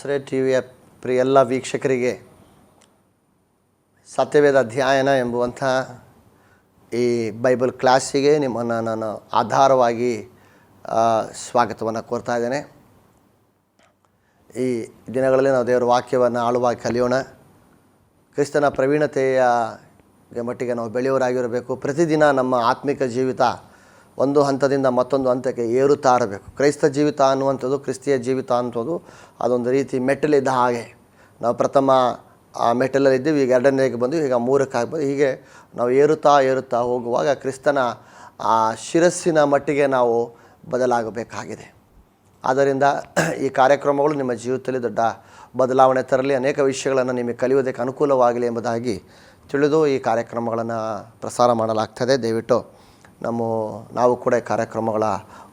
ಆಶ್ರಯ ಟಿ ವಿಯ ಪ್ರಿಯ ಎಲ್ಲ ವೀಕ್ಷಕರಿಗೆ ಸತ್ಯವೇದ ಅಧ್ಯಯನ ಎಂಬುವಂಥ ಈ ಬೈಬಲ್ ಕ್ಲಾಸಿಗೆ ನಿಮ್ಮನ್ನು ನಾನು ಆಧಾರವಾಗಿ ಸ್ವಾಗತವನ್ನು ಕೋರ್ತಾ ಇದ್ದೇನೆ. ಈ ದಿನಗಳಲ್ಲಿ ನಾವು ದೇವರ ವಾಕ್ಯವನ್ನು ಆಳುವಾಗಿ ಕಲಿಯೋಣ. ಕ್ರಿಸ್ತನ ಪ್ರವೀಣತೆಯ ಮಟ್ಟಿಗೆ ನಾವು ಬೆಳೆಯೋರಾಗಿರಬೇಕು ಪ್ರತಿದಿನ ನಮ್ಮ ಆತ್ಮಿಕ ಜೀವಿತ ಒಂದು ಹಂತದಿಂದ ಮತ್ತೊಂದು ಹಂತಕ್ಕೆ ಏರುತ್ತಾ ಇರಬೇಕು. ಕ್ರೈಸ್ತ ಜೀವಿತ ಅನ್ನುವಂಥದ್ದು, ಕ್ರಿಸ್ತಿಯ ಜೀವಿತ ಅಂಥದ್ದು ಅದೊಂದು ರೀತಿ ಮೆಟ್ಟಲಿದ್ದ ಹಾಗೆ. ನಾವು ಪ್ರಥಮ ಆ ಮೆಟ್ಟಲಲ್ಲಿ ಇದ್ದೀವಿ, ಈಗ ಎರಡನೇಗೆ ಬಂದು ಈಗ ಮೂರಕ್ಕೆ ಆಗ್ಬೋದು ಹೀಗೆ ನಾವು ಏರುತ್ತಾ ಏರುತ್ತಾ ಹೋಗುವಾಗ ಕ್ರಿಸ್ತನ ಆ ಶಿರಸ್ಸಿನ ಮಟ್ಟಿಗೆ ನಾವು ಬದಲಾಗಬೇಕಾಗಿದೆ. ಆದ್ದರಿಂದ ಈ ಕಾರ್ಯಕ್ರಮಗಳು ನಿಮ್ಮ ಜೀವಿತದಲ್ಲಿ ದೊಡ್ಡ ಬದಲಾವಣೆ ತರಲಿ, ಅನೇಕ ವಿಷಯಗಳನ್ನು ನಿಮಗೆ ಕಲಿಯೋದಕ್ಕೆ ಅನುಕೂಲವಾಗಲಿ ಎಂಬುದಾಗಿ ತಿಳಿದು ಈ ಕಾರ್ಯಕ್ರಮಗಳನ್ನು ಪ್ರಸಾರ ಮಾಡಲಾಗ್ತದೆ. ದಯವಿಟ್ಟು ನಮ್ಮ ನಾವು ಕೂಡ ಕಾರ್ಯಕ್ರಮಗಳ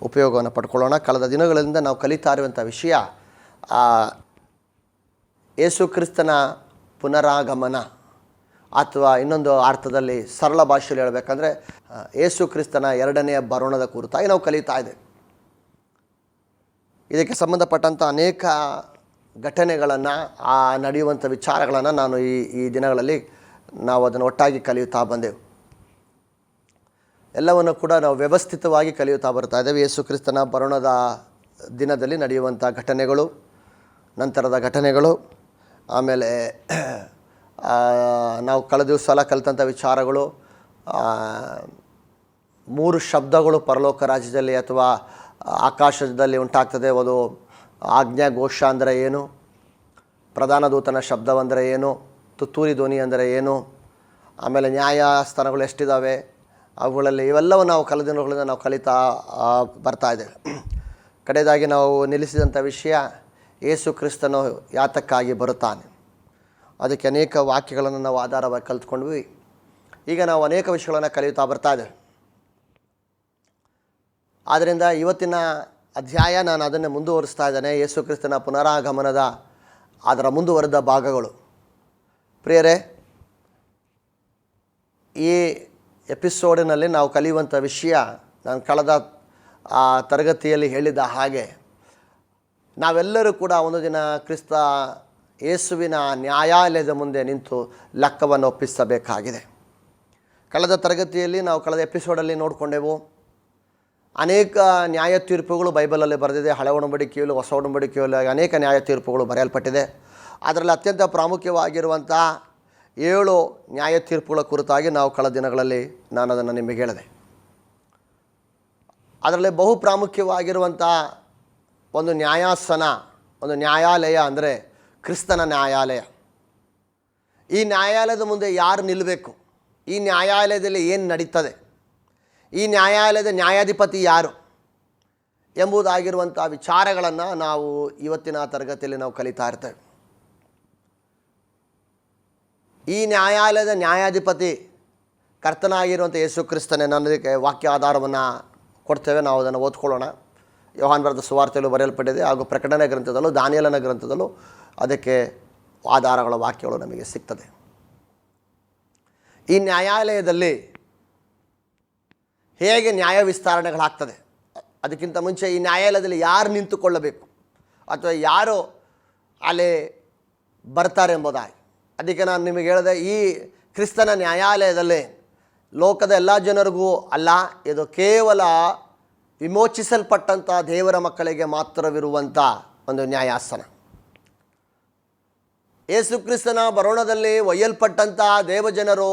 ಉಪಯೋಗವನ್ನು ಪಡ್ಕೊಳ್ಳೋಣ. ಕಳೆದ ದಿನಗಳಿಂದ ನಾವು ಕಲಿತಾ ಇರುವಂಥ ವಿಷಯ ಯೇಸು ಕ್ರಿಸ್ತನ ಪುನರಾಗಮನ ಅಥವಾ ಇನ್ನೊಂದು ಅರ್ಥದಲ್ಲಿ ಸರಳ ಭಾಷೆಯಲ್ಲಿ ಹೇಳಬೇಕಂದ್ರೆ ಯೇಸು ಕ್ರಿಸ್ತನ ಎರಡನೆಯ ಬರೋಣದ ಕುರಿತಾಗಿ ನಾವು ಕಲಿತಾ ಇದೆ. ಇದಕ್ಕೆ ಸಂಬಂಧಪಟ್ಟಂಥ ಅನೇಕ ಘಟನೆಗಳನ್ನು, ಆ, ನಡೆಯುವಂಥ ವಿಚಾರಗಳನ್ನು ನಾನು ಈ ಈ ದಿನಗಳಲ್ಲಿ ನಾವು ಅದನ್ನು ಒಟ್ಟಾಗಿ ಕಲಿಯುತ್ತಾ ಬಂದೆವು. ಎಲ್ಲವನ್ನು ಕೂಡ ನಾವು ವ್ಯವಸ್ಥಿತವಾಗಿ ಕಲಿಯುತ್ತಾ ಬರ್ತಾ ಇದ್ದೇವೆ. ಯೇಸು ಕ್ರಿಸ್ತನ ಬರೋಣದ ದಿನದಲ್ಲಿ ನಡೆಯುವಂಥ ಘಟನೆಗಳು, ನಂತರದ ಘಟನೆಗಳು, ಆಮೇಲೆ ನಾವು ಕಳೆದ ದಿವಸ ಎಲ್ಲ ಕಲಿತಂಥ ವಿಚಾರಗಳು ಮೂರು ಶಬ್ದಗಳು ಪರಲೋಕ ರಾಜ್ಯದಲ್ಲಿ ಅಥವಾ ಆಕಾಶದಲ್ಲಿ ಉಂಟಾಗ್ತದೆ. ಅದು ಆಜ್ಞಾ ಘೋಷ ಅಂದರೆ ಏನು, ಪ್ರಧಾನ ದೂತನ ಶಬ್ದವಂದರೆ ಏನು, ತುತ್ತೂರಿ ಧ್ವನಿ ಅಂದರೆ ಏನು, ಆಮೇಲೆ ನ್ಯಾಯಸ್ಥಾನಗಳು ಎಷ್ಟಿದ್ದಾವೆ ಅವುಗಳಲ್ಲಿ ಇವೆಲ್ಲವೂ ನಾವು ಕಳೆದ ದಿನಗಳಿಂದ ನಾವು ಕಲಿತಾ ಬರ್ತಾ ಇದ್ದೇವೆ. ಕಡೆಯದಾಗಿ ನಾವು ನಿಲ್ಲಿಸಿದಂಥ ವಿಷಯ, ಏಸು ಕ್ರಿಸ್ತನು ಯಾತಕ್ಕಾಗಿ ಬರುತ್ತಾನೆ? ಅದಕ್ಕೆ ಅನೇಕ ವಾಕ್ಯಗಳನ್ನು ನಾವು ಆಧಾರವಾಗಿ ಕಲಿತ್ಕೊಂಡ್ವಿ. ಈಗ ನಾವು ಅನೇಕ ವಿಷಯಗಳನ್ನು ಕಲಿಯುತ್ತಾ ಬರ್ತಾ ಇದ್ದೇವೆ. ಆದ್ದರಿಂದ ಇವತ್ತಿನ ಅಧ್ಯಾಯ ನಾನು ಅದನ್ನೇ ಮುಂದುವರಿಸ್ತಾ ಇದ್ದೇನೆ. ಯೇಸು ಕ್ರಿಸ್ತನ ಪುನರಾಗಮನದ ಅದರ ಮುಂದುವರೆದ ಭಾಗಗಳು. ಪ್ರಿಯರೇ, ಈ ಎಪಿಸೋಡಿನಲ್ಲಿ ನಾವು ಕಲಿಯುವಂಥ ವಿಷಯ ನಾನು ಕಳೆದ, ಆ, ತರಗತಿಯಲ್ಲಿ ಹೇಳಿದ ಹಾಗೆ, ನಾವೆಲ್ಲರೂ ಕೂಡ ಒಂದು ದಿನ ಕ್ರಿಸ್ತ ಯೇಸುವಿನ ನ್ಯಾಯಾಲಯದ ಮುಂದೆ ನಿಂತು ಲೆಕ್ಕವನ್ನು ಒಪ್ಪಿಸಬೇಕಾಗಿದೆ. ಕಳೆದ ತರಗತಿಯಲ್ಲಿ ನಾವು ಕಳೆದ ಎಪಿಸೋಡಲ್ಲಿ ನೋಡಿಕೊಂಡೆವು, ಅನೇಕ ನ್ಯಾಯ ತೀರ್ಪುಗಳು ಬೈಬಲಲ್ಲಿ ಬರೆದಿದೆ, ಹಳೆ ಒಡಂಬಡಿಕೆಯಲ್ಲಿ ಹೊಸ ಒಡಂಬಡಿಕೆಯಲ್ಲಿ ಅನೇಕ ನ್ಯಾಯ ತೀರ್ಪುಗಳು ಬರೆಯಲ್ಪಟ್ಟಿದೆ. ಅದರಲ್ಲಿ ಅತ್ಯಂತ ಪ್ರಾಮುಖ್ಯವಾಗಿರುವಂಥ ಏಳು ನ್ಯಾಯ ತೀರ್ಪುಗಳ ಕುರಿತಾಗಿ ನಾವು ಕಳೆದ ದಿನಗಳಲ್ಲಿ ನಾನು ಅದನ್ನು ನಿಮಗೆ ಹೇಳಿದೆ. ಅದರಲ್ಲಿ ಬಹು ಪ್ರಾಮುಖ್ಯವಾಗಿರುವಂಥ ಒಂದು ನ್ಯಾಯಾಸನ, ಒಂದು ನ್ಯಾಯಾಲಯ ಅಂದರೆ ಕ್ರಿಸ್ತನ ನ್ಯಾಯಾಲಯ. ಈ ನ್ಯಾಯಾಲಯದ ಮುಂದೆ ಯಾರು ನಿಲ್ಲಬೇಕು? ಈ ನ್ಯಾಯಾಲಯದಲ್ಲಿ ಏನು ನಡೀತದೆ? ಈ ನ್ಯಾಯಾಲಯದ ನ್ಯಾಯಾಧಿಪತಿ ಯಾರು? ಎಂಬುದಾಗಿರುವಂಥ ವಿಚಾರಗಳನ್ನು ನಾವು ಇವತ್ತಿನ ತರಗತಿಯಲ್ಲಿ ನಾವು ಕಲಿತಾ ಇರ್ತೇವೆ. ಈ ನ್ಯಾಯಾಲಯದ ನ್ಯಾಯಾಧಿಪತಿ ಕರ್ತನಾಗಿರುವಂಥ ಯೇಸು ಕ್ರಿಸ್ತನೇ ನನ್ನದಕ್ಕೆ ವಾಕ್ಯ ಆಧಾರವನ್ನು ಕೊಡ್ತೇವೆ. ನಾವು ಅದನ್ನು ಓದ್ಕೊಳ್ಳೋಣ. ಯೋಹಾನ್ ಬರೆದ ಸುವಾರ್ತೆಯಲ್ಲೂ ಬರೆಯಲ್ಪಟ್ಟಿದೆ. ಹಾಗೂ ಪ್ರಕಟಣೆ ಗ್ರಂಥದಲ್ಲೂ, ದಾನಿಯಲನ ಗ್ರಂಥದಲ್ಲೂ ಅದಕ್ಕೆ ಆಧಾರಗಳ ವಾಕ್ಯಗಳು ನಮಗೆ ಸಿಗ್ತದೆ. ಈ ನ್ಯಾಯಾಲಯದಲ್ಲಿ ಹೇಗೆ ನ್ಯಾಯ ವಿಸ್ತರಣೆಗಳಾಗ್ತದೆ? ಅದಕ್ಕಿಂತ ಮುಂಚೆ ಈ ನ್ಯಾಯಾಲಯದಲ್ಲಿ ಯಾರು ನಿಂತುಕೊಳ್ಳಬೇಕು? ಅಥವಾ ಯಾರು ಅಲ್ಲಿ ಬರ್ತಾರೆ ಎಂಬುದಾಗಿ. ಅದಕ್ಕೆ ನಾನು ನಿಮಗೆ ಹೇಳಿದೆ ಈ ಕ್ರಿಸ್ತನ ನ್ಯಾಯಾಲಯದಲ್ಲಿ ಲೋಕದ ಎಲ್ಲ ಜನರಿಗೂ ಅಲ್ಲ, ಇದು ಕೇವಲ ವಿಮೋಚಿಸಲ್ಪಟ್ಟಂಥ ದೇವರ ಮಕ್ಕಳಿಗೆ ಮಾತ್ರವಿರುವಂಥ ಒಂದು ನ್ಯಾಯಾಸನ. ಯೇಸುಕ್ರಿಸ್ತನ ಬರೋಣದಲ್ಲಿ ಒಯ್ಯಲ್ಪಟ್ಟಂಥ ದೇವಜನರು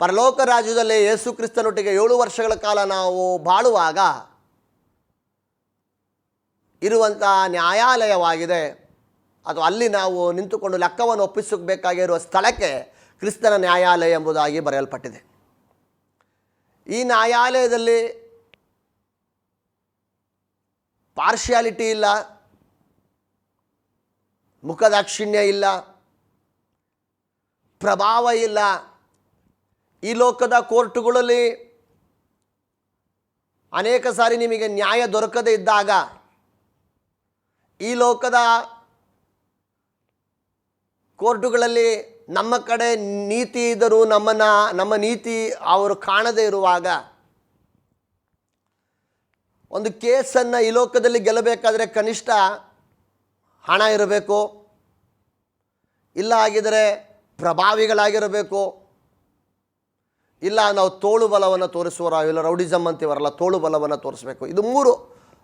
ಪರಲೋಕ ರಾಜ್ಯದಲ್ಲಿ ಯೇಸು ಕ್ರಿಸ್ತನೊಟ್ಟಿಗೆ ಏಳು ವರ್ಷಗಳ ಕಾಲ ನಾವು ಬಾಳುವಾಗ ಇರುವಂಥ ನ್ಯಾಯಾಲಯವಾಗಿದೆ. ಅಥವಾ ಅಲ್ಲಿ ನಾವು ನಿಂತುಕೊಂಡು ಲೆಕ್ಕವನ್ನು ಒಪ್ಪಿಸಬೇಕಾಗಿರುವ ಸ್ಥಳಕ್ಕೆ ಕ್ರಿಸ್ತನ ನ್ಯಾಯಾಲಯ ಎಂಬುದಾಗಿ ಬರೆಯಲ್ಪಟ್ಟಿದೆ. ಈ ನ್ಯಾಯಾಲಯದಲ್ಲಿ ಪಾರ್ಶಿಯಾಲಿಟಿ ಇಲ್ಲ, ಮುಖದಾಕ್ಷಿಣ್ಯ ಇಲ್ಲ, ಪ್ರಭಾವ ಇಲ್ಲ. ಈ ಲೋಕದ ಕೋರ್ಟುಗಳಲ್ಲಿ ಅನೇಕ ಸಾರಿ ನಿಮಗೆ ನ್ಯಾಯ ದೊರಕದೇ ಇದ್ದಾಗ ಈ ಲೋಕದ ಕೋರ್ಟುಗಳಲ್ಲಿ ನಮ್ಮ ಕಡೆ ನೀತಿ ಇದ್ದರೂ ನಮ್ಮನ್ನು, ನಮ್ಮ ನೀತಿ ಅವರು ಕಾಣದೇ ಇರುವಾಗ ಒಂದು ಕೇಸನ್ನು ಈ ಲೋಕದಲ್ಲಿ ಗೆಲ್ಲಬೇಕಾದ್ರೆ ಕನಿಷ್ಠ ಹಣ ಇರಬೇಕು, ಇಲ್ಲ ಆಗಿದರೆ ಪ್ರಭಾವಿಗಳಾಗಿರಬೇಕು, ಇಲ್ಲ ನಾವು ತೋಳು ಬಲವನ್ನು ತೋರಿಸುವರ ಇಲ್ಲ ರೌಡಿಸಮ್ ಅಂತೀವರಲ್ಲ ತೋಳು ಬಲವನ್ನು ತೋರಿಸ್ಬೇಕು. ಇದು ಮೂರು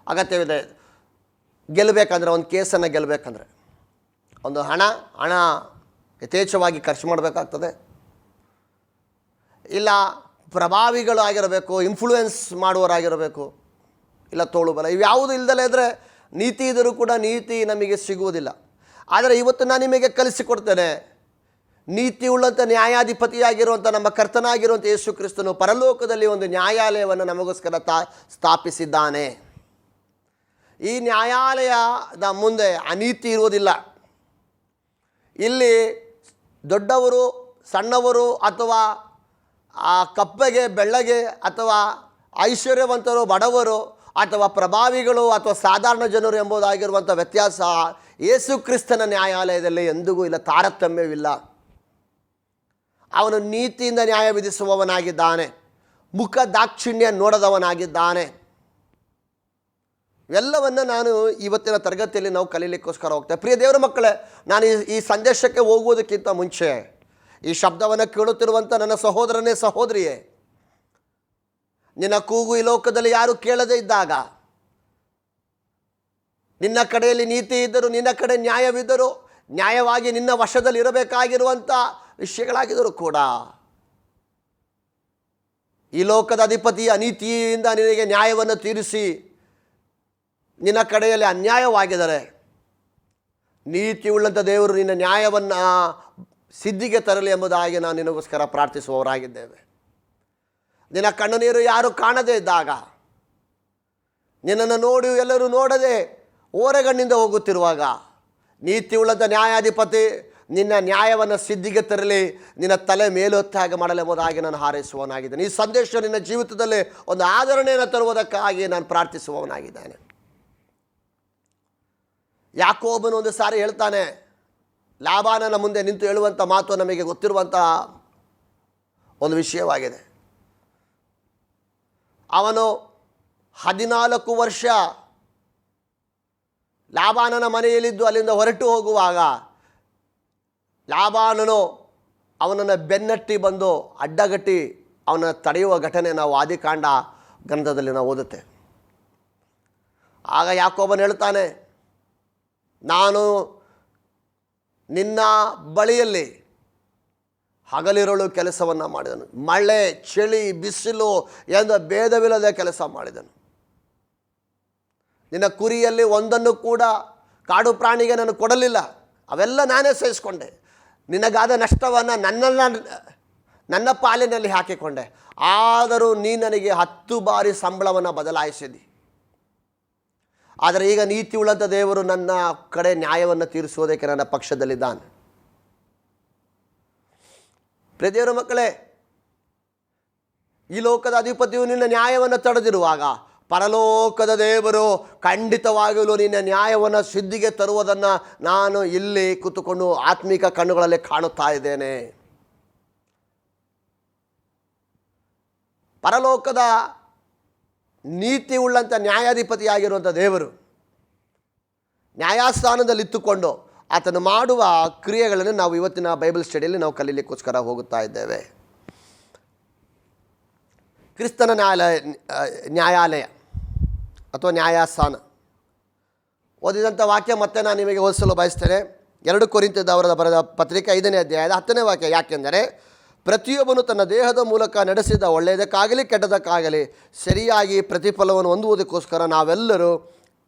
ಅಗತ್ಯವಿದೆ. ಗೆಲ್ಲಬೇಕಂದ್ರೆ, ಒಂದು ಕೇಸನ್ನು ಗೆಲ್ಲಬೇಕಂದ್ರೆ. ಒಂದು ಹಣ ಹಣ ಯಥೇಚ್ಛವಾಗಿ ಖರ್ಚು ಮಾಡಬೇಕಾಗ್ತದೆ. ಇಲ್ಲ, ಪ್ರಭಾವಿಗಳು ಆಗಿರಬೇಕು ಇನ್ಫ್ಲೂಯೆನ್ಸ್ ಮಾಡುವವರಾಗಿರಬೇಕು, ಇಲ್ಲ ತೋಳು ಬಲ. ಇವ್ಯಾವುದು ಇಲ್ಲದಲ್ಲೇ ಇದ್ದರೆ ನೀತಿ ಇದ್ದರೂ ಕೂಡ ನೀತಿ ನಮಗೆ ಸಿಗುವುದಿಲ್ಲ. ಆದರೆ ಇವತ್ತು ನಾನು ನಿಮಗೆ ಕಲಿಸಿಕೊಡ್ತೇನೆ, ನೀತಿ ಉಳ್ಳಂಥ ನ್ಯಾಯಾಧಿಪತಿಯಾಗಿರುವಂಥ ನಮ್ಮ ಕರ್ತನಾಗಿರುವಂಥ ಯೇಸು ಕ್ರಿಸ್ತನು ಪರಲೋಕದಲ್ಲಿ ಒಂದು ನ್ಯಾಯಾಲಯವನ್ನು ನಮಗೋಸ್ಕರ ತಾ, ಸ್ಥಾಪಿಸಿದ್ದಾನೆ. ಈ ನ್ಯಾಯಾಲಯದ ಮುಂದೆ ಅನೀತಿ ಇರುವುದಿಲ್ಲ. ಇಲ್ಲಿ ದೊಡ್ಡವರು, ಸಣ್ಣವರು ಅಥವಾ ಆ ಕಪ್ಪೆಗೆ, ಬೆಳ್ಳಗೆ ಅಥವಾ ಐಶ್ವರ್ಯವಂತರು, ಬಡವರು ಅಥವಾ ಪ್ರಭಾವಿಗಳು ಅಥವಾ ಸಾಧಾರಣ ಜನರು ಎಂಬುದಾಗಿರುವಂಥ ವ್ಯತ್ಯಾಸ ಯೇಸು ಕ್ರಿಸ್ತನ ನ್ಯಾಯಾಲಯದಲ್ಲಿ ಎಂದಿಗೂ ಇಲ್ಲ, ತಾರತಮ್ಯವಿಲ್ಲ. ಅವನು ನೀತಿಯಿಂದ ನ್ಯಾಯ ವಿಧಿಸುವವನಾಗಿದ್ದಾನೆ ಮುಖ ದಾಕ್ಷಿಣ್ಯ ನೋಡದವನಾಗಿದ್ದಾನೆ. ಇವೆಲ್ಲವನ್ನು ನಾನು ಇವತ್ತಿನ ತರಗತಿಯಲ್ಲಿ ನಾವು ಕಲೀಲಿಕ್ಕೋಸ್ಕರ ಹೋಗ್ತೇವೆ ಪ್ರಿಯ ದೇವರ ಮಕ್ಕಳೇ, ನಾನು ಈ ಈ ಸಂದೇಶಕ್ಕೆ ಹೋಗುವುದಕ್ಕಿಂತ ಮುಂಚೆ, ಈ ಶಬ್ದವನ್ನು ಕೇಳುತ್ತಿರುವಂಥ ನನ್ನ ಸಹೋದರನೇ ಸಹೋದರಿಯೇ, ನಿನ್ನ ಕೂಗು ಈ ಲೋಕದಲ್ಲಿ ಯಾರು ಕೇಳದೇ ಇದ್ದಾಗ, ನಿನ್ನ ಕಡೆಯಲ್ಲಿ ನೀತಿ ಇದ್ದರೂ, ನಿನ್ನ ಕಡೆ ನ್ಯಾಯವಿದ್ದರೂ, ನ್ಯಾಯವಾಗಿ ನಿನ್ನ ವಶದಲ್ಲಿ ಇರಬೇಕಾಗಿರುವಂಥ ವಿಷಯಗಳಾಗಿದ್ದರೂ ಕೂಡ, ಈ ಲೋಕದ ಅಧಿಪತಿ ಅನೀತಿಯಿಂದ ನಿನಗೆ ನ್ಯಾಯವನ್ನು ತೀರಿಸಿ ನಿನ್ನ ಕಡೆಯಲ್ಲಿ ಅನ್ಯಾಯವಾಗಿದ್ದಾರೆ. ನೀತಿ ಉಳ್ಳಂಥ ದೇವರು ನಿನ್ನ ನ್ಯಾಯವನ್ನು ಸಿದ್ಧಿಗೆ ತರಲಿ ಎಂಬುದಾಗಿ ನಾನು ನಿನಗೋಸ್ಕರ ಪ್ರಾರ್ಥಿಸುವವರಾಗಿದ್ದೇವೆ. ನಿನ್ನ ಕಣ್ಣು ನೀರು ಯಾರು ಕಾಣದೇ ಇದ್ದಾಗ, ನಿನ್ನನ್ನು ನೋಡಿ ಎಲ್ಲರೂ ನೋಡದೆ ಓರೆಗಣ್ಣಿಂದ ಹೋಗುತ್ತಿರುವಾಗ, ನೀತಿ ಉಳ್ಳಂಥ ನ್ಯಾಯಾಧಿಪತಿ ನಿನ್ನ ನ್ಯಾಯವನ್ನು ಸಿದ್ಧಿಗೆ ತರಲಿ, ನಿನ್ನ ತಲೆ ಮೇಲೊತ್ತಾಗಿ ಮಾಡಲೆಂಬುದಾಗಿ ನಾನು ಹಾರೈಸುವವನಾಗಿದ್ದೇನೆ. ಈ ಸಂದೇಶ ನಿನ್ನ ಜೀವಿತದಲ್ಲಿ ಒಂದು ಆಧರಣೆಯನ್ನು ತರುವುದಕ್ಕಾಗಿ ನಾನು ಪ್ರಾರ್ಥಿಸುವವನಾಗಿದ್ದೇನೆ. ಯಾಕೋಬನು ಒಂದು ಸಾರಿ ಹೇಳ್ತಾನೆ ಲಾಭಾನನ ಮುಂದೆ ನಿಂತು ಹೇಳುವಂಥ ಮಾತು ನಮಗೆ ಗೊತ್ತಿರುವಂಥ ಒಂದು ವಿಷಯವಾಗಿದೆ. ಅವನು ಹದಿನಾಲ್ಕು ವರ್ಷ ಲಾಭಾನನ ಮನೆಯಲ್ಲಿದ್ದು ಅಲ್ಲಿಂದ ಹೊರಟು ಹೋಗುವಾಗ ಲಾಭಾನನು ಅವನನ್ನು ಬೆನ್ನಟ್ಟಿ ಬಂದು ಅಡ್ಡಗಟ್ಟಿ ಅವನ ತಡೆಯುವ ಘಟನೆ ನಾವು ಆದಿಕಾಂಡ ಗ್ರಂಥದಲ್ಲಿ ನಾವು ಓದುತ್ತೆ ಆಗ ಯಾಕೋಬನು ಹೇಳ್ತಾನೆ ನಾನು ನಿನ್ನ ಬಳಿಯಲ್ಲಿ ಹಗಲಿರುಳು ಕೆಲಸವನ್ನು ಮಾಡಿದನು. ಮಳೆ, ಚಳಿ, ಬಿಸಿಲು ಎಂದು ಭೇದವಿಲ್ಲದೆ ಕೆಲಸ ಮಾಡಿದನು. ನಿನ್ನ ಕುರಿಯಲ್ಲಿ ಒಂದನ್ನು ಕೂಡ ಕಾಡು ಪ್ರಾಣಿಗೆ ನಾನು ಕೊಡಲಿಲ್ಲ. ಅವೆಲ್ಲ ನಾನೇ ಸೇರಿಸ್ಕೊಂಡೆ ನಿನಗಾದ ನಷ್ಟವನ್ನು ನನ್ನನ್ನು, ನನ್ನ ಪಾಲಿನಲ್ಲಿ ಹಾಕಿಕೊಂಡೆ. ಆದರೂ ನೀ ನನಗೆ ಹತ್ತು ಬಾರಿ ಸಂಬಳವನ್ನು ಬದಲಾಯಿಸಿದಿ. ಆದರೆ ಈಗ ನೀತಿ ಉಳ್ಳಂಥ ದೇವರು ನನ್ನ ಕಡೆ ನ್ಯಾಯವನ್ನು ತೀರಿಸುವುದಕ್ಕೆ ನನ್ನ ಪಕ್ಷದಲ್ಲಿದ್ದಾನೆ. ಪ್ರದೇವರ ಮಕ್ಕಳೇ, ಈ ಲೋಕದ ಅಧಿಪತಿಯು ನಿನ್ನ ನ್ಯಾಯವನ್ನು ತಡೆದಿರುವಾಗ ಪರಲೋಕದ ದೇವರು ಖಂಡಿತವಾಗಿಯೂ ನಿನ್ನ ನ್ಯಾಯವನ್ನು ಸಿದ್ಧಿಗೆ ತರುವುದನ್ನು ನಾನು ಇಲ್ಲಿ ಕೂತುಕೊಂಡು ಆತ್ಮಿಕ ಕಣ್ಣುಗಳಲ್ಲಿ ಕಾಣುತ್ತಾ ಇದ್ದೇನೆ. ಪರಲೋಕದ ನೀತಿ ಉಳ್ಳಂಥ ನ್ಯಾಯಾಧಿಪತಿಯಾಗಿರುವಂಥ ದೇವರು. ನ್ಯಾಯಸ್ಥಾನದಲ್ಲಿತ್ತುಕೊಂಡು ಆತನು ಮಾಡುವ ಕ್ರಿಯೆಗಳನ್ನು ನಾವು ಇವತ್ತಿನ ಬೈಬಲ್ ಸ್ಟಡಿಯಲ್ಲಿ ನಾವು ಕಲೀಲಿಕ್ಕೋಸ್ಕರ ಹೋಗುತ್ತಾ ಇದ್ದೇವೆ. ಕ್ರಿಸ್ತನ ನ್ಯಾಯಾಲಯ ನ್ಯಾಯಾಲಯ ಅಥವಾ ನ್ಯಾಯಸ್ಥಾನ. ಓದಿದಂಥ ವಾಕ್ಯ ಮತ್ತೆ ನಾನು ನಿಮಗೆ ಓದಿಸಲು ಬಯಸ್ತೇನೆ. ಎರಡು ಕೊರಿಂತಿದ್ದವರದ ಬರೆದ ಪತ್ರಿಕೆ ಐದನೇ ಅಧ್ಯಾಯದ ಹತ್ತನೇ ವಾಕ್ಯ ಯಾಕೆಂದರೆ ಪ್ರತಿಯೊಬ್ಬನು ತನ್ನ ದೇಹದ ಮೂಲಕ ನಡೆಸಿದ ಒಳ್ಳೆಯದಕ್ಕಾಗಲಿ, ಕೆಟ್ಟದಕ್ಕಾಗಲಿ ಸರಿಯಾಗಿ ಪ್ರತಿಫಲವನ್ನು ಹೊಂದುವುದಕ್ಕೋಸ್ಕರ ನಾವೆಲ್ಲರೂ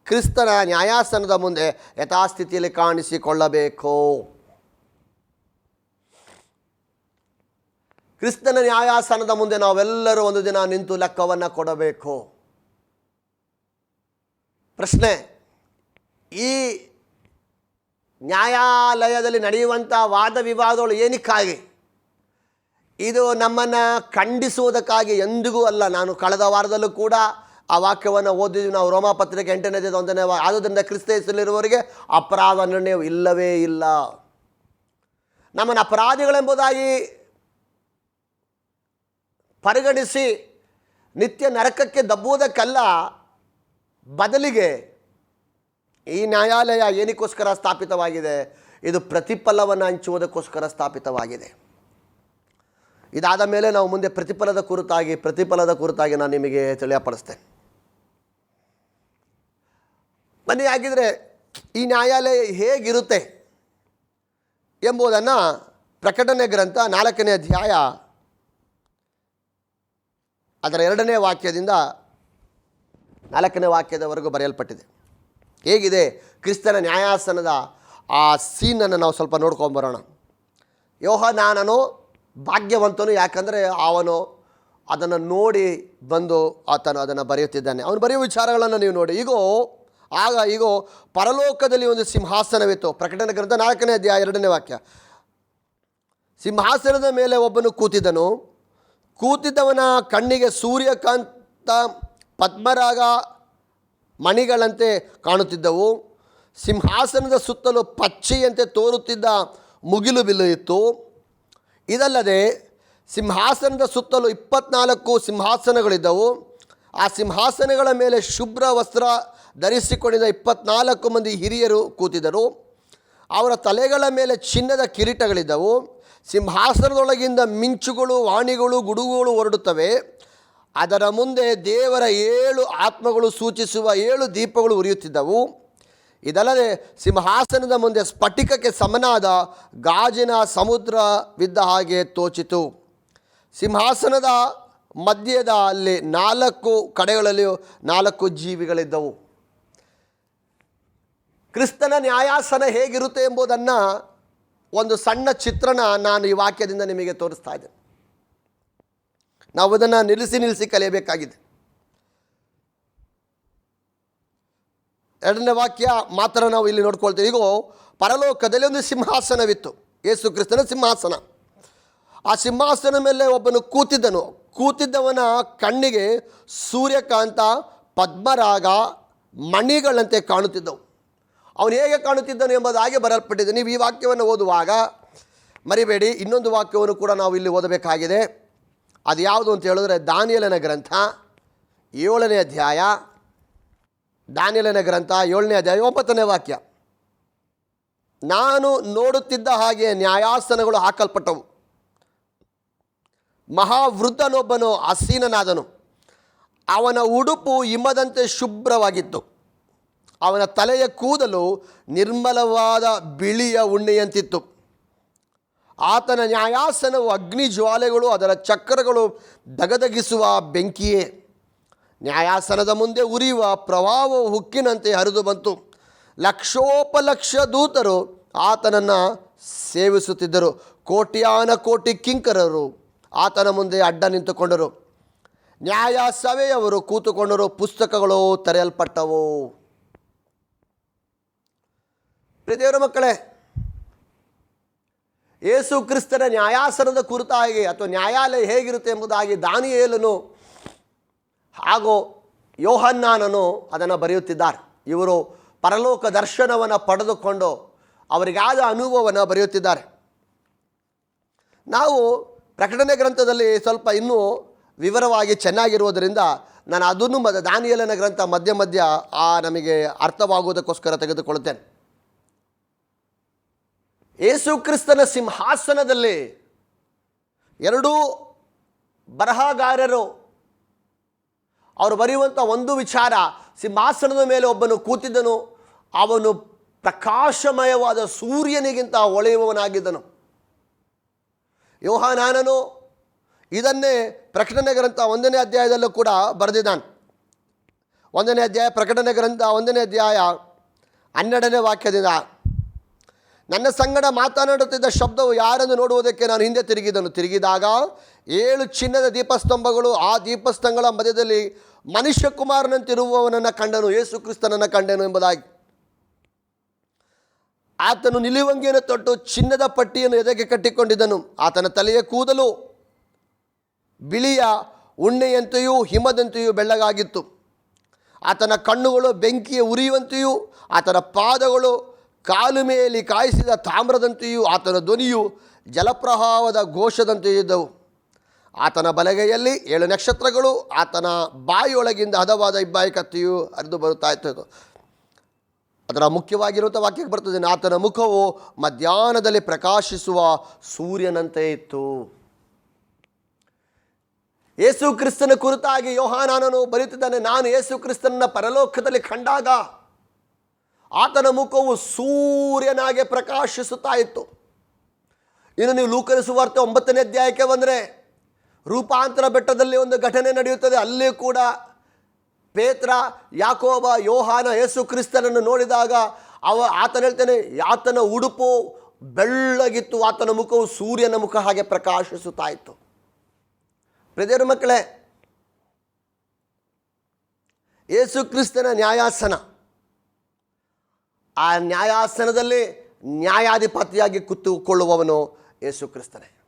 ಕ್ರಿಸ್ತನ ನ್ಯಾಯಾಸನದ ಮುಂದೆ ಯಥಾಸ್ಥಿತಿಯಲ್ಲಿ ಕಾಣಿಸಿಕೊಳ್ಳಬೇಕು. ಕ್ರಿಸ್ತನ ನ್ಯಾಯಾಸನದ ಮುಂದೆ ನಾವೆಲ್ಲರೂ ಒಂದು ದಿನ ನಿಂತು ಲೆಕ್ಕವನ್ನು ಕೊಡಬೇಕು. ಪ್ರಶ್ನೆ, ಈ ನ್ಯಾಯಾಲಯದಲ್ಲಿ ನಡೆಯುವಂಥ ವಾದ ವಿವಾದಗಳು ಏನಕ್ಕಾಗಿ? ಇದು ನಮ್ಮನ್ನು ಖಂಡಿಸುವುದಕ್ಕಾಗಿ ಎಂದಿಗೂ ಅಲ್ಲ. ನಾನು ಕಳೆದ ವಾರದಲ್ಲೂ ಕೂಡ ಆ ವಾಕ್ಯವನ್ನು ಓದಿದ್ವಿ ನಾವು ರೋಮಾ ಪತ್ರಿಕೆ ಒಂದನೇ ವಾ ಆದುದರಿಂದ ಕ್ರಿಸ್ತ ಯೇಸುವಿನಲ್ಲಿರುವವರಿಗೆ ಅಪರಾಧ ನಿರ್ಣಯ ಇಲ್ಲವೇ ಇಲ್ಲ. ನಮ್ಮನ್ನು ಅಪರಾಧಿಗಳೆಂಬುದಾಗಿ ಪರಿಗಣಿಸಿ ನಿತ್ಯ ನರಕಕ್ಕೆ ದಬ್ಬುವುದಕ್ಕಲ್ಲ, ಬದಲಿಗೆ ಈ ನ್ಯಾಯಾಲಯ ಏನಕ್ಕೋಸ್ಕರ ಸ್ಥಾಪಿತವಾಗಿದೆ? ಇದು ಪ್ರತಿಫಲವನ್ನು ಹಂಚುವುದಕ್ಕೋಸ್ಕರ ಸ್ಥಾಪಿತವಾಗಿದೆ. ಇದಾದ ಮೇಲೆ ನಾವು ಮುಂದೆ ಪ್ರತಿಫಲದ ಕುರಿತಾಗಿ ಪ್ರತಿಫಲದ ಕುರಿತಾಗಿ ನಾನು ನಿಮಗೆ ತಿಳಿಯಪಡಿಸ್ತೇನೆ. ಬನ್ನಿ, ಹಾಗಿದ್ರೆ ಈ ನ್ಯಾಯಾಲಯ ಹೇಗಿರುತ್ತೆ ಎಂಬುದನ್ನು ಪ್ರಕಟಣೆ ಗ್ರಂಥ ನಾಲ್ಕನೇ ಅಧ್ಯಾಯ ಅದರ ಎರಡನೇ ವಾಕ್ಯದಿಂದ ನಾಲ್ಕನೇ ವಾಕ್ಯದವರೆಗೂ ಬರೆಯಲ್ಪಟ್ಟಿದೆ. ಹೇಗಿದೆ? ಕ್ರಿಸ್ತನ ನ್ಯಾಯಾಸನದ ಆ ಸೀನನ್ನು ನಾವು ಸ್ವಲ್ಪ ನೋಡ್ಕೊಂಬರೋಣ ಯೋಹನಾನನು ಭಾಗ್ಯವಂತನು ಯಾಕಂದರೆ ಅವನು ಅದನ್ನು ನೋಡಿ ಬಂದು ಆತನು ಅದನ್ನು ಬರೆಯುತ್ತಿದ್ದಾನೆ. ಅವನು ಬರೆಯುವ ವಿಚಾರಗಳನ್ನು ನೀವು ನೋಡಿ. ಈಗೋ ಆಗ ಈಗೋ ಪರಲೋಕದಲ್ಲಿ ಒಂದು ಸಿಂಹಾಸನವಿತ್ತು. ಪ್ರಕಟಣೆ ಗ್ರಂಥ ನಾಲ್ಕನೇ ಅಧ್ಯಾಯ ಎರಡನೇ ವಾಕ್ಯ. ಸಿಂಹಾಸನದ ಮೇಲೆ ಒಬ್ಬನು ಕೂತಿದ್ದನು. ಕೂತಿದ್ದವನ ಕಣ್ಣಿಗೆ ಸೂರ್ಯಕಾಂತ ಪದ್ಮರಾಗ ಮಣಿಗಳಂತೆ ಕಾಣುತ್ತಿದ್ದವು. ಸಿಂಹಾಸನದ ಸುತ್ತಲೂ ಪಚ್ಚಿಯಂತೆ ತೋರುತ್ತಿದ್ದ ಮುಗಿಲು ಬಿಲ್ಲು ಇತ್ತು ಇದಲ್ಲದೆ ಸಿಂಹಾಸನದ ಸುತ್ತಲೂ ಇಪ್ಪತ್ನಾಲ್ಕು ಸಿಂಹಾಸನಗಳಿದ್ದವು. ಆ ಸಿಂಹಾಸನಗಳ ಮೇಲೆ ಶುಭ್ರ ವಸ್ತ್ರ ಧರಿಸಿಕೊಂಡಿದ್ದ ಇಪ್ಪತ್ನಾಲ್ಕು ಮಂದಿ ಹಿರಿಯರು ಕೂತಿದ್ದರು. ಅವರ ತಲೆಗಳ ಮೇಲೆ ಚಿನ್ನದ ಕಿರೀಟಗಳಿದ್ದವು. ಸಿಂಹಾಸನದೊಳಗಿಂದ ಮಿಂಚುಗಳು, ವಾಣಿಗಳು, ಗುಡುಗುಗಳು ಹೊರಡುತ್ತವೆ. ಅದರ ಮುಂದೆ ದೇವರ ಏಳು ಆತ್ಮಗಳು ಸೂಚಿಸುವ ಏಳು ದೀಪಗಳು ಉರಿಯುತ್ತಿದ್ದವು. ಇದಲ್ಲದೆ ಸಿಂಹಾಸನದ ಮುಂದೆ ಸ್ಫಟಿಕಕ್ಕೆ ಸಮನಾದ ಗಾಜಿನ ಸಮುದ್ರ ಬಿದ್ದ ಹಾಗೆ ತೋಚಿತು. ಸಿಂಹಾಸನದ ಮಧ್ಯದ ಅಲ್ಲಿ ನಾಲ್ಕು ಕಡೆಗಳಲ್ಲಿ ನಾಲ್ಕು ಜೀವಿಗಳಿದ್ದವು. ಕ್ರಿಸ್ತನ ನ್ಯಾಯಾಸನ ಹೇಗಿರುತ್ತೆ ಎಂಬುದನ್ನು ಒಂದು ಸಣ್ಣ ಚಿತ್ರಣ ನಾನು ಈ ವಾಕ್ಯದಿಂದ ನಿಮಗೆ ತೋರಿಸ್ತಾ ಇದ್ದೇನೆ. ನಾವು ಅದನ್ನು ನಿಲ್ಲಿಸಿ ನಿಲ್ಲಿಸಿ ಕಲಿಯಬೇಕಾಗಿದೆ. ಎರಡನೇ ವಾಕ್ಯ ಮಾತ್ರ ನಾವು ಇಲ್ಲಿ ನೋಡ್ಕೊಳ್ತೀವಿ. ಈಗ ಪರಲೋಕದಲ್ಲಿ ಒಂದು ಸಿಂಹಾಸನವಿತ್ತು. ಯೇಸು ಕ್ರಿಸ್ತನ ಸಿಂಹಾಸನ. ಆ ಸಿಂಹಾಸನ ಮೇಲೆ ಒಬ್ಬನು ಕೂತಿದ್ದನು. ಕೂತಿದ್ದವನ ಕಣ್ಣಿಗೆ ಸೂರ್ಯಕಾಂತ, ಪದ್ಮರಾಗ, ಮಣಿಗಳಂತೆ ಕಾಣುತ್ತಿದ್ದವು. ಅವನು ಹೇಗೆ ಕಾಣುತ್ತಿದ್ದನು ಎಂಬುದಾಗಿ ಬರಲ್ಪಟ್ಟಿದೆ ನೀವು ಈ ವಾಕ್ಯವನ್ನು ಓದುವಾಗ ಮರಿಬೇಡಿ, ಇನ್ನೊಂದು ವಾಕ್ಯವನ್ನು ಕೂಡ ನಾವು ಇಲ್ಲಿ ಓದಬೇಕಾಗಿದೆ. ಅದು ಯಾವುದು ಅಂತ ಹೇಳಿದ್ರೆ ದಾನಿಯಲನ ಗ್ರಂಥ ಏಳನೇ ಅಧ್ಯಾಯ. ದಾನಿಯಲನ ಗ್ರಂಥ ಏಳನೇ ಅಧ್ಯಾಯ ಒಂಬತ್ತನೇ ವಾಕ್ಯ. ನಾನು ನೋಡುತ್ತಿದ್ದ ಹಾಗೆ ನ್ಯಾಯಾಸನಗಳು ಹಾಕಲ್ಪಟ್ಟವು. ಮಹಾವೃದ್ಧನೊಬ್ಬನು ಅಸೀನನಾದನು. ಅವನ ಉಡುಪು ಹಿಮದಂತೆ ಶುಭ್ರವಾಗಿತ್ತು. ಅವನ ತಲೆಯ ಕೂದಲು ನಿರ್ಮಲವಾದ ಬಿಳಿಯ ಉಣ್ಣೆಯಂತಿತ್ತು. ಆತನ ನ್ಯಾಯಾಸನವು ಅಗ್ನಿ ಜ್ವಾಲೆಗಳು ಅದರ ಚಕ್ರಗಳು ದಗದಗಿಸುವ ಬೆಂಕಿಯೇ. ನ್ಯಾಯಾಸನದ ಮುಂದೆ ಉರಿಯುವ ಪ್ರವಾಹವು ಹುಕ್ಕಿನಂತೆ ಹರಿದು ಬಂತು. ಲಕ್ಷೋಪಲಕ್ಷ ದೂತರು ಆತನನ್ನು ಸೇವಿಸುತ್ತಿದ್ದರು. ಕೋಟ್ಯಾನ ಕೋಟಿ ಕಿಂಕರರು ಆತನ ಮುಂದೆ ಅಡ್ಡ ನಿಂತುಕೊಂಡರು. ನ್ಯಾಯ ಸಭೆಯವರು ಕೂತುಕೊಂಡರು, ಪುಸ್ತಕಗಳು ತೆರೆಯಲ್ಪಟ್ಟವು. ಪ್ರಿಯದೇವರ ಮಕ್ಕಳೇ, ಯೇಸು ಕ್ರಿಸ್ತನ ನ್ಯಾಯಾಸನದ ಕುರಿತಾಗಿ ಅಥವಾ ನ್ಯಾಯಾಲಯ ಹೇಗಿರುತ್ತೆ ಎಂಬುದಾಗಿ ದಾನಿಯೇಲನು ಹಾಗೂ ಯೋಹನ್ನಾನನು ಅದನ್ನು ಬರೆಯುತ್ತಿದ್ದಾರೆ. ಇವರು ಪರಲೋಕ ದರ್ಶನವನ್ನು ಪಡೆದುಕೊಂಡು ಅವರಿಗಾದ ಅನುಭವವನ್ನು ಬರೆಯುತ್ತಿದ್ದಾರೆ. ನಾವು ಪ್ರಕಟಣೆ ಗ್ರಂಥದಲ್ಲಿ ಸ್ವಲ್ಪ ಇನ್ನೂ ವಿವರವಾಗಿ ಚೆನ್ನಾಗಿರುವುದರಿಂದ ನಾನು ಅದನ್ನು ಮದ ದಾನಿಯಲನ ಗ್ರಂಥ ಮಧ್ಯ ಮಧ್ಯ ಆ ನಮಗೆ ಅರ್ಥವಾಗುವುದಕ್ಕೋಸ್ಕರ ತೆಗೆದುಕೊಳ್ಳುತ್ತೇನೆ. ಯೇಸುಕ್ರಿಸ್ತನ ಸಿಂಹಾಸನದಲ್ಲಿ ಎರಡೂ ಬರಹಗಾರರು ಅವರು ಬರೆಯುವಂಥ ಒಂದು ವಿಚಾರ, ಸಿಂಹಾಸನದ ಮೇಲೆ ಒಬ್ಬನು ಕೂತಿದ್ದನು. ಅವನು ಪ್ರಕಾಶಮಯವಾದ ಸೂರ್ಯನಿಗಿಂತ ಹೊಳೆಯುವವನಾಗಿದ್ದನು. ಯೋಹಾನಾನನು ಇದನ್ನೇ ಪ್ರಕಟಣೆ ಗ್ರಂಥ ಒಂದನೇ ಅಧ್ಯಾಯದಲ್ಲೂ ಕೂಡ ಬರೆದಿದ್ದಾನೆ. ಒಂದನೇ ಅಧ್ಯಾಯ ಪ್ರಕಟಣೆ ಗ್ರಂಥ ಒಂದನೇ ಅಧ್ಯಾಯ ಹನ್ನೆರಡನೇ ವಾಕ್ಯದಿಂದ, ನನ್ನ ಸಂಗಡ ಮಾತನಾಡುತ್ತಿದ್ದ ಶಬ್ದವು ಯಾರೆಂದು ನೋಡುವುದಕ್ಕೆ ನಾನು ಹಿಂದೆ ತಿರುಗಿದನು. ತಿರುಗಿದಾಗ ಏಳು ಚಿನ್ನದ ದೀಪಸ್ತಂಭಗಳು ಆ ದೀಪಸ್ತಂಭಗಳ ಮಧ್ಯದಲ್ಲಿ ಮನುಷ್ಯ ಕುಮಾರನಂತಿರುವವನನ್ನು ಕಂಡನು ಯೇಸು ಕ್ರಿಸ್ತನನ್ನು ಕಂಡನು ಎಂಬುದಾಗಿ. ಆತನು ನಿಲುವಂಗಿಯನ್ನು ತೊಟ್ಟು ಚಿನ್ನದ ಪಟ್ಟಿಯನ್ನು ಎದೆಗೆ ಕಟ್ಟಿಕೊಂಡಿದ್ದನು. ಆತನ ತಲೆಯ ಕೂದಲು ಬಿಳಿಯ ಉಣ್ಣೆಯಂತೆಯೂ ಹಿಮದಂತೆಯೂ ಬೆಳ್ಳಗಾಗಿತ್ತು. ಆತನ ಕಣ್ಣುಗಳು ಬೆಂಕಿಯ ಉರಿಯುವಂತೆಯೂ, ಆತನ ಪಾದಗಳು ಕಾಲು ಕಾಯಿಸಿದ ತಾಮ್ರದಂತೆಯೂ ಆತನ ಧ್ವನಿಯು ಜಲಪ್ರವಾಹದ ಘೋಷದಂತೆಯೂ ಇದ್ದವು. ಆತನ ಬಲಗೈಯಲ್ಲಿ ಏಳು ನಕ್ಷತ್ರಗಳು, ಆತನ ಬಾಯಿಯೊಳಗಿಂದ ಹದವಾದ ಇಬ್ಬಾಯಿ ಕತ್ತಿಯು ಹರಿದು ಬರುತ್ತಾ ಇತ್ತು. ಅದರ ಮುಖ್ಯವಾಗಿರುವಂಥ ವಾಕ್ಯಕ್ಕೆ ಬರ್ತದೆ, ಆತನ ಮುಖವು ಮಧ್ಯಾಹ್ನದಲ್ಲಿ ಪ್ರಕಾಶಿಸುವ ಸೂರ್ಯನಂತೆ ಇತ್ತು. ಯೇಸು ಕ್ರಿಸ್ತನ ಕುರಿತಾಗಿ ಯೋಹಾನನನು ಬರೀತಿದ್ದಾನೆ ನಾನು ಯೇಸು ಕ್ರಿಸ್ತನ ಪರಲೋಕದಲ್ಲಿ ಕಂಡಾಗ ಆತನ ಮುಖವು ಸೂರ್ಯನಾಗೆ ಪ್ರಕಾಶಿಸುತ್ತಾ ಇತ್ತು. ಇನ್ನು ನೀವು ಲೂಕರಿಸುವಾರ್ತೆ ಒಂಬತ್ತನೇ ಅಧ್ಯಾಯಕ್ಕೆ ಬಂದರೆ ರೂಪಾಂತರ ಬೆಟ್ಟದಲ್ಲಿ ಒಂದು ಘಟನೆ ನಡೆಯುತ್ತದೆ. ಅಲ್ಲಿ ಕೂಡ ಪೇತ್ರ, ಯಾಕೋಬ, ಯೋಹಾನ ಯೇಸು ಕ್ರಿಸ್ತನನ್ನು ನೋಡಿದಾಗ ಅವ ಆತನ ಹೇಳ್ತಾನೆ, ಆತನ ಉಡುಪು ಬೆಳ್ಳಗಿತ್ತು, ಆತನ ಮುಖವು ಸೂರ್ಯನ ಮುಖ ಹಾಗೆ ಪ್ರಕಾಶಿಸುತ್ತಾ ಇತ್ತು. ಪ್ರದೇರು ಮಕ್ಕಳೇ, ಯೇಸು ಕ್ರಿಸ್ತನ ನ್ಯಾಯಾಸನ. ಆ ನ್ಯಾಯಾಸನದಲ್ಲಿ ನ್ಯಾಯಾಧಿಪತಿಯಾಗಿ ಕುತ್ತುಕೊಳ್ಳುವವನು ಯೇಸು ಕ್ರಿಸ್ತನೇ.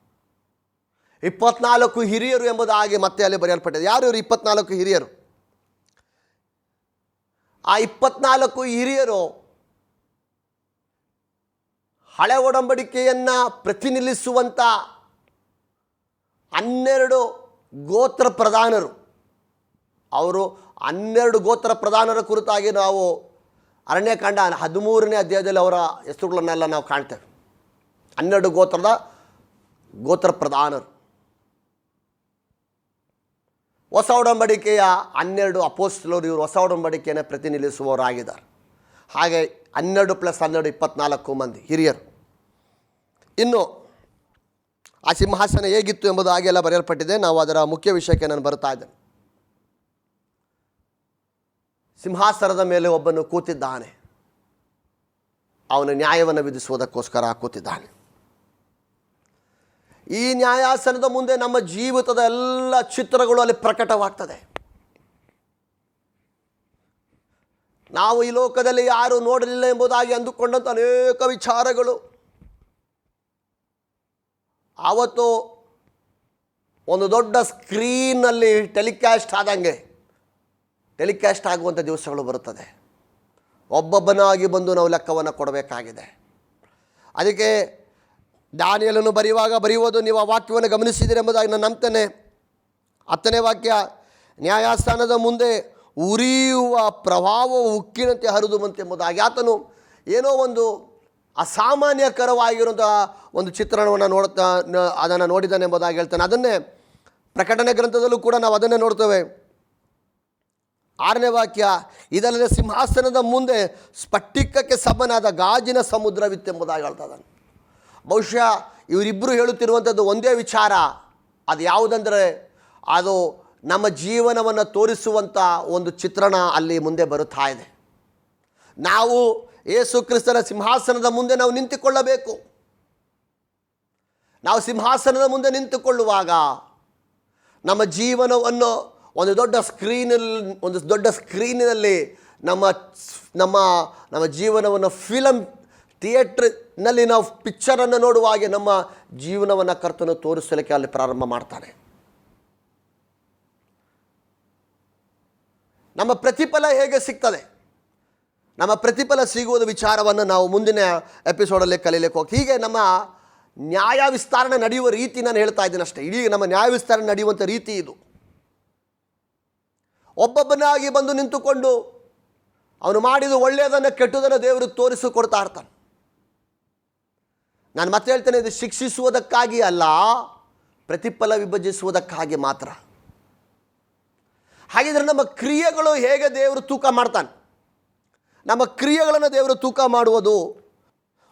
ಇಪ್ಪತ್ನಾಲ್ಕು ಹಿರಿಯರು ಎಂಬುದಾಗಿ ಮತ್ತೆ ಅಲ್ಲಿ ಬರೆಯಲ್ಪಟ್ಟಿದೆ. ಯಾರು ಇವರು ಇಪ್ಪತ್ನಾಲ್ಕು ಹಿರಿಯರು? ಆ ಇಪ್ಪತ್ನಾಲ್ಕು ಹಿರಿಯರು ಹಳೆ ಒಡಂಬಡಿಕೆಯನ್ನು ಪ್ರತಿನಿಧಿಸುವಂಥ ಹನ್ನೆರಡು ಗೋತ್ರ ಪ್ರಧಾನರು. ಅವರು ಹನ್ನೆರಡು ಗೋತ್ರ ಪ್ರಧಾನರ ಕುರಿತಾಗಿ ನಾವು ಅರಣ್ಯಕಾಂಡ ಹದಿಮೂರನೇ ಅಧ್ಯಾಯದಲ್ಲಿ ಅವರ ಹೆಸರುಗಳನ್ನೆಲ್ಲ ನಾವು ಕಾಣ್ತೇವೆ. ಹನ್ನೆರಡು ಗೋತ್ರದ ಗೋತ್ರ ಪ್ರಧಾನರು. ಹೊಸ ಒಡಂಬಡಿಕೆಯ ಹನ್ನೆರಡು ಅಪೋಸ್ಟ್ಲರು ಇವರು ಹೊಸ ಒಡಂಬಡಿಕೆಯನ್ನು ಪ್ರತಿನಿಧಿಸುವವರಾಗಿದ್ದಾರೆ. ಹಾಗೆ ಹನ್ನೆರಡು ಪ್ಲಸ್ ಹನ್ನೆರಡು ಇಪ್ಪತ್ನಾಲ್ಕು ಮಂದಿ ಹಿರಿಯರು. ಇನ್ನು ಆ ಸಿಂಹಾಸನ ಹೇಗಿತ್ತು ಎಂಬುದು ಹಾಗೆಲ್ಲ ಬರೆಯಲ್ಪಟ್ಟಿದೆ. ನಾವು ಅದರ ಮುಖ್ಯ ವಿಷಯಕ್ಕೆ ನಾನು ಬರ್ತಾ ಇದ್ದೇನೆ. ಸಿಂಹಾಸನದ ಮೇಲೆ ಒಬ್ಬನು ಕೂತಿದ್ದಾನೆ. ಅವನು ನ್ಯಾಯವನ್ನು ವಿಧಿಸುವುದಕ್ಕೋಸ್ಕರ ಕೂತಿದ್ದಾನೆ. ಈ ನ್ಯಾಯಾಸನದ ಮುಂದೆ ನಮ್ಮ ಜೀವಿತದ ಎಲ್ಲ ಚಿತ್ರಗಳು ಅಲ್ಲಿ ಪ್ರಕಟವಾಗ್ತದೆ. ನಾವು ಈ ಲೋಕದಲ್ಲಿ ಯಾರು ನೋಡಲಿಲ್ಲ ಎಂಬುದಾಗಿ ಅಂದುಕೊಂಡಂಥ ಅನೇಕ ವಿಚಾರಗಳು. ಆವತ್ತು ಒಂದು ದೊಡ್ಡ ಸ್ಕ್ರೀನ್ನಲ್ಲಿ ಟೆಲಿಕಾಸ್ಟ್ ಆದಂಗೆ, ಟೆಲಿಕಾಸ್ಟ್ ಆಗುವಂಥ ದಿವಸಗಳು ಬರುತ್ತದೆ. ಒಬ್ಬೊಬ್ಬನಾಗಿ ಬಂದು ನಾವು ಲೆಕ್ಕವನ್ನು ಕೊಡಬೇಕಾಗಿದೆ. ಅದಕ್ಕೆ ದಾನಿಯಲನ್ನು ಬರೆಯುವಾಗ ಬರೆಯುವುದು ನೀವು ಆ ವಾಕ್ಯವನ್ನು ಗಮನಿಸಿದ್ದೀರಿ ಎಂಬುದಾಗಿ ನಾನು ನಂಬ್ತೇನೆ. ಹತ್ತನೇ ವಾಕ್ಯ, ನ್ಯಾಯಸ್ಥಾನದ ಮುಂದೆ ಉರಿಯುವ ಪ್ರಭಾವವು ಉಕ್ಕಿನಂತೆ ಹರಿದುವಂತೆ ಎಂಬುದಾಗಿ ಆತನು ಏನೋ ಒಂದು ಅಸಾಮಾನ್ಯಕರವಾಗಿರುವಂತಹ ಒಂದು ಚಿತ್ರಣವನ್ನು ನೋಡ್ತಾ ಅದನ್ನು ನೋಡಿದ್ದಾನೆ ಎಂಬುದಾಗಿ ಹೇಳ್ತಾನೆ. ಅದನ್ನೇ ಪ್ರಕಟಣೆ ಗ್ರಂಥದಲ್ಲೂ ಕೂಡ ನಾವು ಅದನ್ನೇ ನೋಡ್ತೇವೆ. ಆರನೇ ವಾಕ್ಯ, ಇದಲ್ಲದೆ ಸಿಂಹಾಸನದ ಮುಂದೆ ಸ್ಫಟಿಕಕ್ಕೆ ಸಮನಾದ ಗಾಜಿನ ಸಮುದ್ರವಿತ್ತೆಂಬುದಾಗಿ ಹೇಳ್ತಾ ಇದ್ದಾನೆ. ಬಹುಶಃ ಇವರಿಬ್ಬರು ಹೇಳುತ್ತಿರುವಂಥದ್ದು ಒಂದೇ ವಿಚಾರ. ಅದು ಯಾವುದಂದರೆ, ಅದು ನಮ್ಮ ಜೀವನವನ್ನು ತೋರಿಸುವಂಥ ಒಂದು ಚಿತ್ರಣ ಅಲ್ಲಿ ಮುಂದೆ ಬರುತ್ತಾ ಇದೆ. ನಾವು ಯೇಸು ಕ್ರಿಸ್ತನ ಸಿಂಹಾಸನದ ಮುಂದೆ ನಾವು ನಿಂತುಕೊಳ್ಳಬೇಕು. ನಾವು ಸಿಂಹಾಸನದ ಮುಂದೆ ನಿಂತುಕೊಳ್ಳುವಾಗ ನಮ್ಮ ಜೀವನವನ್ನು ಒಂದು ದೊಡ್ಡ ಸ್ಕ್ರೀನಲ್ಲಿ ಒಂದು ದೊಡ್ಡ ಸ್ಕ್ರೀನಿನಲ್ಲಿ ನಮ್ಮ ನಮ್ಮ ನಮ್ಮ ಜೀವನವನ್ನು ಫಿಲಮ್ ಥಿಯೇಟ್ರ್ನಲ್ಲಿ ನಾವು ಪಿಕ್ಚರನ್ನು ನೋಡುವ ಹಾಗೆ ನಮ್ಮ ಜೀವನವನ್ನು ಕರ್ತನು ತೋರಿಸಲಿಕ್ಕೆ ಅಲ್ಲಿ ಪ್ರಾರಂಭ ಮಾಡ್ತಾನೆ. ನಮ್ಮ ಪ್ರತಿಫಲ ಹೇಗೆ ಸಿಗ್ತದೆ? ನಮ್ಮ ಪ್ರತಿಫಲ ಸಿಗುವುದು ವಿಚಾರವನ್ನು ನಾವು ಮುಂದಿನ ಎಪಿಸೋಡಲ್ಲಿ ಕಲೀಲಿಕ್ಕೆ ಹೋಗಿ ಹೀಗೆ ನಮ್ಮ ನ್ಯಾಯ ವಿಸ್ತರಣೆ ನಡೆಯುವ ರೀತಿ ನಾನು ಹೇಳ್ತಾ ಇದ್ದೀನಿ ಅಷ್ಟೇ. ಇಡೀ ನಮ್ಮ ನ್ಯಾಯ ವಿಸ್ತರಣೆ ನಡೆಯುವಂಥ ರೀತಿ ಇದು. ಒಬ್ಬೊಬ್ಬನಾಗಿ ಬಂದು ನಿಂತುಕೊಂಡು ಅವನು ಮಾಡಿದ ಒಳ್ಳೆಯದನ್ನು ಕೆಟ್ಟದನ್ನು ದೇವರು ತೋರಿಸಿಕೊಡ್ತಾ ಇರ್ತಾನೆ. ನಾನು ಮತ್ತೆ ಹೇಳ್ತೇನೆ, ಇದು ಶಿಕ್ಷಿಸುವುದಕ್ಕಾಗಿ ಅಲ್ಲ, ಪ್ರತಿಫಲ ವಿಭಜಿಸುವುದಕ್ಕಾಗಿ ಮಾತ್ರ. ಹಾಗಿದ್ರೆ ನಮ್ಮ ಕ್ರಿಯೆಗಳು ಹೇಗೆ ದೇವರು ತೂಕ ಮಾಡ್ತಾನೆ? ನಮ್ಮ ಕ್ರಿಯೆಗಳನ್ನು ದೇವರು ತೂಕ ಮಾಡುವುದು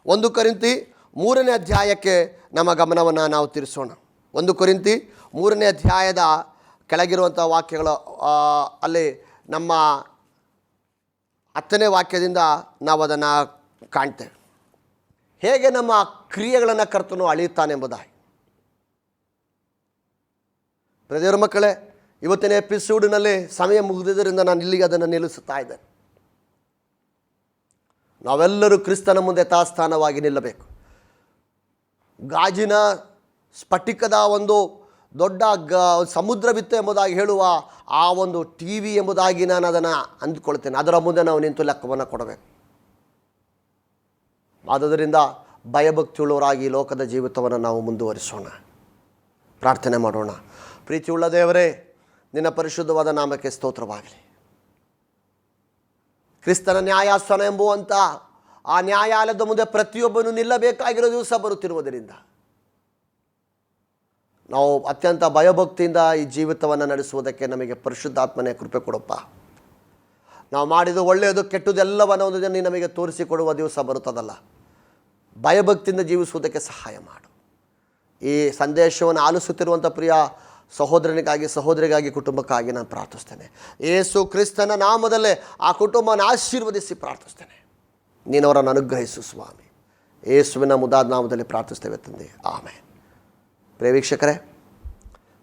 ಒಂದು ಕರಿಂತಿ ಮೂರನೇ ಅಧ್ಯಾಯಕ್ಕೆ ನಮ್ಮ ಗಮನವನ್ನು ನಾವು ತಿರ್ಸೋಣ. ಒಂದು ಕುರಿತಿ ಮೂರನೇ ಅಧ್ಯಾಯದ ಕೆಳಗಿರುವಂಥ ವಾಕ್ಯಗಳು ಅಲ್ಲಿ ನಮ್ಮ ಹತ್ತನೇ ವಾಕ್ಯದಿಂದ ನಾವು ಅದನ್ನು ಕಾಣ್ತೇವೆ. ಹೇಗೆ ನಮ್ಮ ಕ್ರಿಯೆಗಳನ್ನು ಕರ್ತನು ಅಳೆಯುತ್ತಾನೆಂಬುದಾಗಿ ಪ್ರದೇವರ ಮಕ್ಕಳೇ, ಇವತ್ತಿನ ಎಪಿಸೋಡಿನಲ್ಲಿ ಸಮಯ ಮುಗಿದಿದ್ದರಿಂದ ನಾನು ಇಲ್ಲಿಗೆ ಅದನ್ನು ನಿಲ್ಲಿಸುತ್ತಾ ಇದ್ದೇನೆ. ನಾವೆಲ್ಲರೂ ಕ್ರಿಸ್ತನ ಮುಂದೆ ತಾಸ್ಥಾನವಾಗಿ ನಿಲ್ಲಬೇಕು. ಗಾಜಿನ ಸ್ಫಟಿಕದ ಒಂದು ದೊಡ್ಡ ಗ, ಸಮುದ್ರವಿತ್ತು ಎಂಬುದಾಗಿ ಹೇಳುವ ಆ ಒಂದು ಟಿ ವಿ ಎಂಬುದಾಗಿ ನಾನು ಅದನ್ನು ಅಂದುಕೊಳ್ತೇನೆ. ಅದರ ಮುಂದೆ ನಾವು ನಿಂತು ಲೆಕ್ಕವನ್ನು ಕೊಡಬೇಕು. ಆದುದರಿಂದ ಭಯಭಕ್ತಿಯುಳ್ಳವರಾಗಿ ಲೋಕದ ಜೀವಿತವನ್ನು ನಾವು ಮುಂದುವರಿಸೋಣ. ಪ್ರಾರ್ಥನೆ ಮಾಡೋಣ. ಪ್ರೀತಿಯುಳ್ಳ ದೇವರೇ, ನಿನ್ನ ಪರಿಶುದ್ಧವಾದ ನಾಮಕ್ಕೆ ಸ್ತೋತ್ರವಾಗಲಿ. ಕ್ರಿಸ್ತನ ನ್ಯಾಯಾಸನ ಎಂಬುವಂಥ ಆ ನ್ಯಾಯಾಲಯದ ಮುಂದೆ ಪ್ರತಿಯೊಬ್ಬನು ನಿಲ್ಲಬೇಕಾಗಿರೋ ದಿವಸ ಬರುತ್ತಿರುವುದರಿಂದ ನಾವು ಅತ್ಯಂತ ಭಯಭಕ್ತಿಯಿಂದ ಈ ಜೀವಿತವನ್ನು ನಡೆಸುವುದಕ್ಕೆ ನಮಗೆ ಪರಿಶುದ್ಧಾತ್ಮನೇ ಕೃಪೆ ಕೊಡಪ್ಪ. ನಾವು ಮಾಡಿದ ಒಳ್ಳೆಯದು ಕೆಟ್ಟದೆಲ್ಲವನ್ನು ಒಂದು ದಿನ ನಮಗೆ ತೋರಿಸಿಕೊಡುವ ದಿವಸ ಬರುತ್ತದಲ್ಲ. ಭಯಭಕ್ತಿಯಿಂದ ಜೀವಿಸುವುದಕ್ಕೆ ಸಹಾಯ ಮಾಡು. ಈ ಸಂದೇಶವನ್ನು ಆಲಿಸುತ್ತಿರುವಂಥ ಪ್ರಿಯ ಸಹೋದರನಿಗಾಗಿ, ಸಹೋದರಿಗಾಗಿ, ಕುಟುಂಬಕ್ಕಾಗಿ ನಾನು ಪ್ರಾರ್ಥಿಸ್ತೇನೆ. ಏಸು ಕ್ರಿಸ್ತನ ನಾಮದಲ್ಲೇ ಆ ಕುಟುಂಬನ ಆಶೀರ್ವದಿಸಿ ಪ್ರಾರ್ಥಿಸ್ತೇನೆ. ನೀನವರನ್ನು ಅನುಗ್ರಹಿಸು ಸ್ವಾಮಿ. ಏಸುವಿನ ಮುದಾದ ನಾಮದಲ್ಲಿ ಪ್ರಾರ್ಥಿಸ್ತೇವೆ ತಂದೆ. ಆಮೇಲೆ ಪ್ರಿಯ ವೀಕ್ಷಕರೇ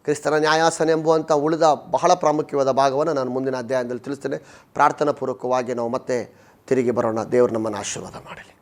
ಕ್ರಿಸ್ತನ ನ್ಯಾಯಾಸನ ಎಂಬುವಂಥ ಉಳಿದ ಬಹಳ ಪ್ರಾಮುಖ್ಯವಾದ ಭಾಗವನ್ನು ನಾನು ಮುಂದಿನ ಅಧ್ಯಾಯದಲ್ಲಿ ತಿಳಿಸ್ತೇನೆ. ಪ್ರಾರ್ಥನಾ ಪೂರ್ವಕವಾಗಿ ನಾವು ಮತ್ತೆ ತಿರುಗಿ ಬರೋಣ. ದೇವರು ನಮ್ಮನ್ನು ಆಶೀರ್ವಾದ ಮಾಡಲಿ.